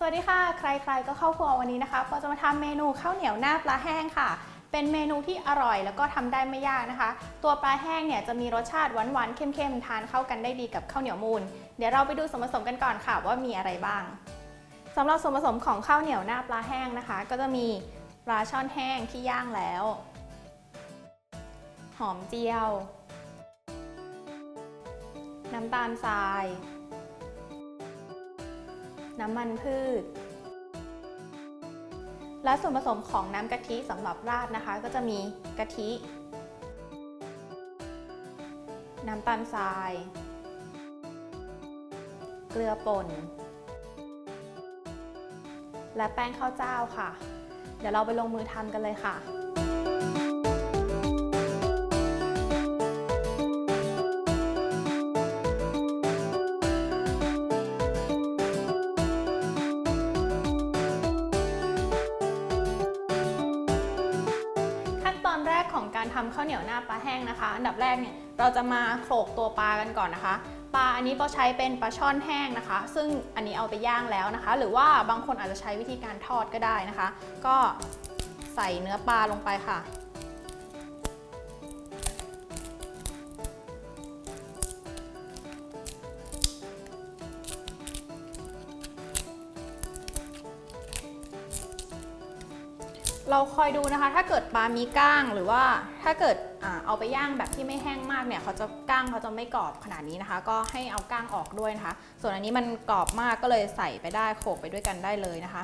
สวัสดีค่ะ ใครๆก็เข้าครัววันนี้นะคะปอจะมาทำเมนูข้าวเหนียวหน้าปลาแห้งค่ะ เป็นเมนูที่อร่อยแล้วก็ทำได้ไม่ยากนะคะ ตัวปลาแห้งเนี่ยจะมีรสชาติหวานๆเข้มๆทานเข้ากันได้ดีกับข้าวเหนียวมูน เดี๋ยวเราไปดูส่วนผสมกันก่อนค่ะว่ามีอะไรบ้างสำหรับส่วนผสมของข้าวเหนียวหน้าปลาแห้งนะคะ ก็จะมีปลาช่อนแห้งที่ย่างแล้ว หอมเจียว น้ำตาลทราย น้ำมันพืช และส่วนผสมของน้ำกะทิสำหรับราดนะคะ ก็จะมีกะทิ น้ำตาลทราย เกลือป่น และแป้งข้าวเจ้าค่ะ เดี๋ยวเราไปลงมือทำกันเลยค่ะ ของการทำข้าวเหนียวหน้าปลาแห้งนะคะ อันดับแรกเนี่ยเราจะมาโขลกตัวปลากันก่อนนะคะ ปลาอันนี้ปอใช้เป็นปลาช่อนแห้งนะคะ ซึ่งอันนี้เอาไปย่างแล้วนะคะ หรือว่าบางคนอาจจะใช้วิธีการทอดก็ได้นะคะ ก็ใส่เนื้อปลาลงไปค่ะ เราคอยดูนะคะ ถ้าเกิดปลามีก้างหรือว่าถ้าเกิดเอาไปย่างแบบที่ไม่แห้งมากเนี่ยเขาจะก้างเขาจะไม่กรอบขนาดนี้นะคะ ก็ให้เอาก้างออกด้วยนะคะ ส่วนอันนี้มันกรอบมากก็เลยใส่ไปได้โขกไปด้วยกันได้เลยนะคะ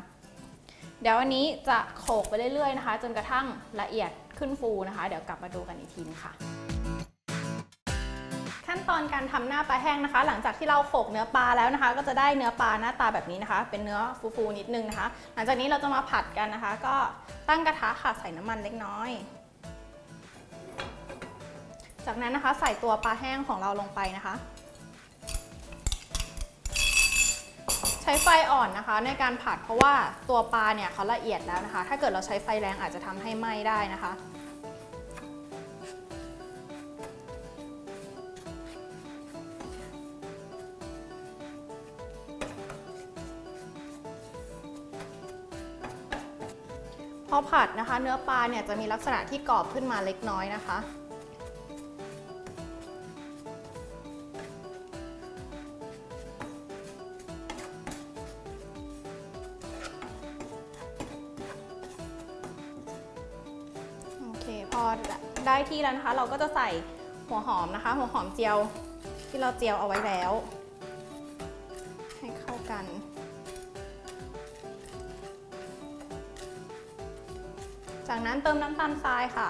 เดี๋ยววันนี้จะโขกไปเรื่อยๆนะคะ จนกระทั่งละเอียดขึ้นฟูนะคะ เดี๋ยวกลับมาดูกันอีกทีนึงค่ะ ขั้นตอนการทำหน้าปลาแห้งนะคะ หลังจากที่เราโขกเนื้อปลาแล้วนะคะ ก็จะได้เนื้อปลาหน้าตาแบบนี้นะคะ เป็นเนื้อฟูๆนิดนึงนะคะ หลังจากนี้เราจะมาผัดกันนะคะ ก็ตั้งกระทะค่ะใส่น้ำมันเล็กน้อย จากนั้นนะคะใส่ตัวปลาแห้งของเราลงไปนะคะ ใช้ไฟอ่อนนะคะ ในการผัดเพราะว่าตัวปลาเนี่ยเขาละเอียดแล้วนะคะ ถ้าเกิดเราใช้ไฟแรงอาจจะทำให้ไหม้ได้นะคะ อผัดนะคะ เนื้อปลาเนี่ยจะมีลักษณะที่กรอบขึ้นมาเล็กน้อยนะคะ โอเค พอได้ที่แล้วนะคะ เราก็จะใส่หัวหอมนะคะ หัวหอมเจียวที่เราเจียวเอาไว้แล้ว ให้เข้ากัน จากนั้นเติมน้ำตาลทรายค่ะ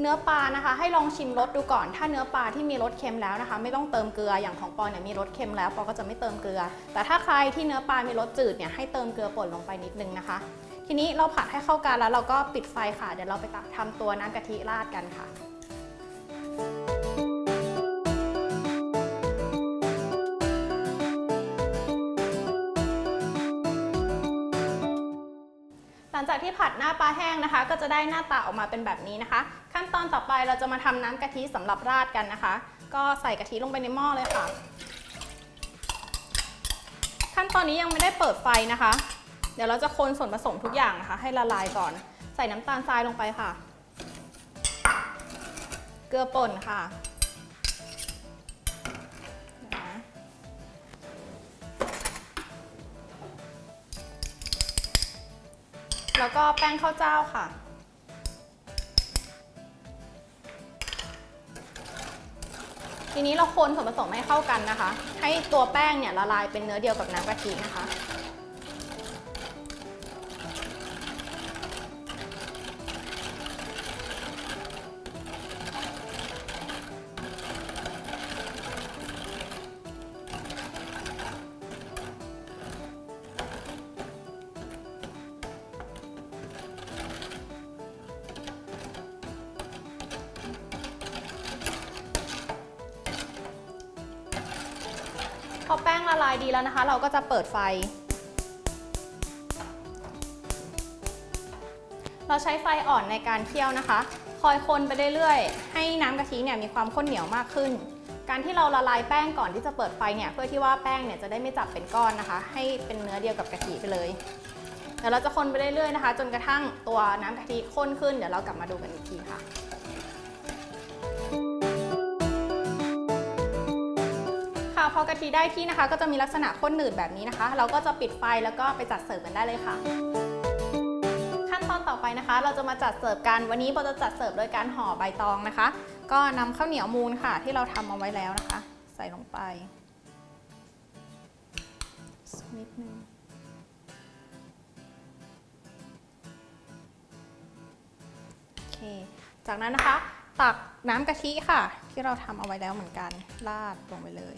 เนื้อปลานะคะ ให้ลองชิมรสดูก่อน ถ้าเนื้อปลาที่มีรสเค็มแล้วนะคะ ไม่ต้องเติมเกลืออย่างของปอเนี่ยมีรสเค็มแล้วปอก็จะไม่เติมเกลือ แต่ถ้าใครที่เนื้อปลามีรสจืดเนี่ยให้เติมเกลือป่นลงไปนิดนึงนะคะ ทีนี้เราผัดให้เข้ากันแล้วเราก็ปิดไฟค่ะเดี๋ยวเราไปทำตัวน้ำกะทิราดกันค่ะ ลังจากที่ผัดหน้าปลาแห้งนะคะ ก็จะได้หน้าตาออกมาเป็นแบบนี้นะคะ ขั้นตอนต่อไปเราจะมาทำน้ำกะทิสำหรับราดกันนะคะ ก็ใส่กะทิลงไปในหม้อเลยค่ะ ขั้นตอนนี้ยังไม่ได้เปิดไฟนะคะ เดี๋ยวเราจะคนส่วนผสมทุกอย่างนะคะ ให้ละลายก่อน ใส่น้ำตาลทรายลงไปค่ะ เกลือป่นค่ะ แล้วก็แป้งข้าวเจ้าค่ะ ทีนี้เราคนส่วนผสมให้เข้ากันนะคะ ให้ตัวแป้งเนี่ยละลายเป็นเนื้อเดียวกับน้ำกะทินะคะ พอแป้งละลายดีแล้วนะคะ เราก็จะเปิดไฟ เราใช้ไฟอ่อนในการเคี่ยวนะคะ คอยคนไปเรื่อยๆ ให้น้ำกะทิเนี่ยมีความข้นเหนียวมากขึ้น การที่เราละลายแป้งก่อนที่จะเปิดไฟเนี่ยเพื่อที่ว่าแป้งเนี่ยจะได้ไม่จับเป็นก้อนนะคะ ให้เป็นเนื้อเดียวกับกะทิไปเลยเดี๋ยวเราจะคนไปเรื่อยๆนะคะ จนกระทั่งตัวน้ำกะทิข้นขึ้น เดี๋ยวเรากลับมาดูกันอีกทีค่ะ พอกะทิได้ที่นะคะ ก็จะมีลักษณะข้นหนืดแบบนี้นะคะ เราก็จะปิดไฟแล้วก็ไปจัดเสิร์ฟกันได้เลยค่ะ ขั้นตอนต่อไปนะคะ เราจะมาจัดเสิร์ฟกันวันนี้โบจะจัดเสิร์ฟโดยการห่อใบตองนะคะ ก็นำข้าวเหนียวมูนค่ะ ที่เราทำเอาไว้แล้วนะคะ ใส่ลงไปสักนิดนึงโอเค จากนั้นนะคะ ตักน้ำกะทิค่ะ ที่เราทำเอาไว้แล้วเหมือนกัน ราดลงไปเลย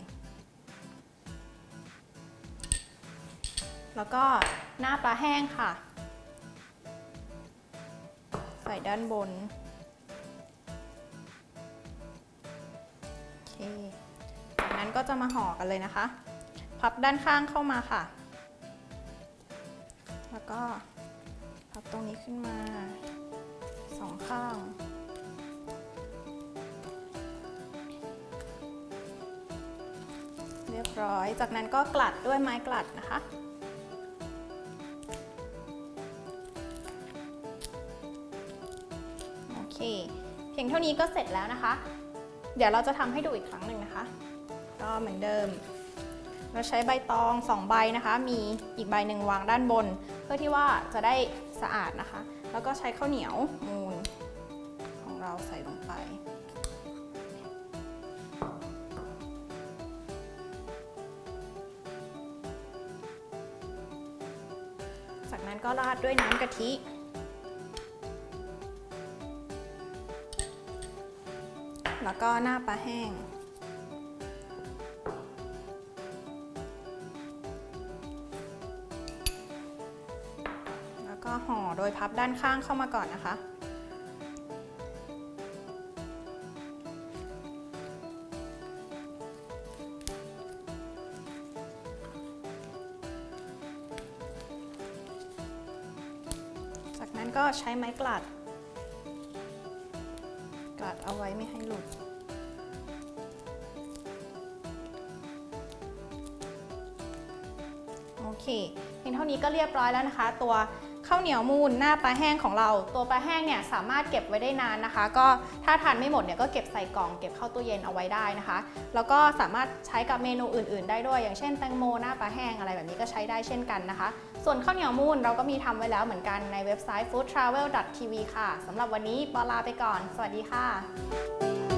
แล้วก็หน้าปลาแห้งค่ะ ใส่ด้านบน โอเค จากนั้นก็จะมาห่อกันเลยนะคะ พับด้านข้างเข้ามาค่ะ แล้วก็พับตรงนี้ขึ้นมาสองข้างเรียบร้อย จากนั้นก็กลัดด้วยไม้กลัดนะคะ พียงเท่านี้ก็เสร็จแล้วนะคะ เดี๋ยวเราจะทำให้ดูอีกครั้งหนึ่งนะคะ ก็เหมือนเดิม เราใช้ใบตองสองใบนะคะ มีอีกใบหนึ่งวางด้านบน เพื่อที่ว่าจะได้สะอาดนะคะ แล้วก็ใช้ข้าวเหนียวมูนของเราใส่ลงไปจากนั้นก็ราดด้วยน้ำกะทิ แล้วก็หน้าปลาแห้ง แล้วก็ห่อโดยพับด้านข้างเข้ามาก่อนนะคะจากนั้นก็ใช้ไม้กลัด กัดเอาไว้ไม่ให้หลุด โอเค เพียงเท่านี้ก็เรียบร้อยแล้วนะคะ ตัว ข้าวเหนียวมูนหน้าปลาแห้งของเรา ตัวปลาแห้งเนี่ยสามารถเก็บไว้ได้นานนะคะ ก็ถ้าทานไม่หมดเนี่ยก็เก็บใส่กล่องเก็บเข้าตู้เย็นเอาไว้ได้นะคะ แล้วก็สามารถใช้กับเมนูอื่น ๆ ได้ด้วย อย่างเช่นแตงโมหน้าปลาแห้งอะไรแบบนี้ก็ใช้ได้เช่นกันนะคะ ส่วนข้าวเหนียวมูนเราก็มีทำไว้แล้วเหมือนกันในเว็บไซต์ foodtravel.tv ค่ะสำหรับวันนี้ปอลาไปก่อน สวัสดีค่ะ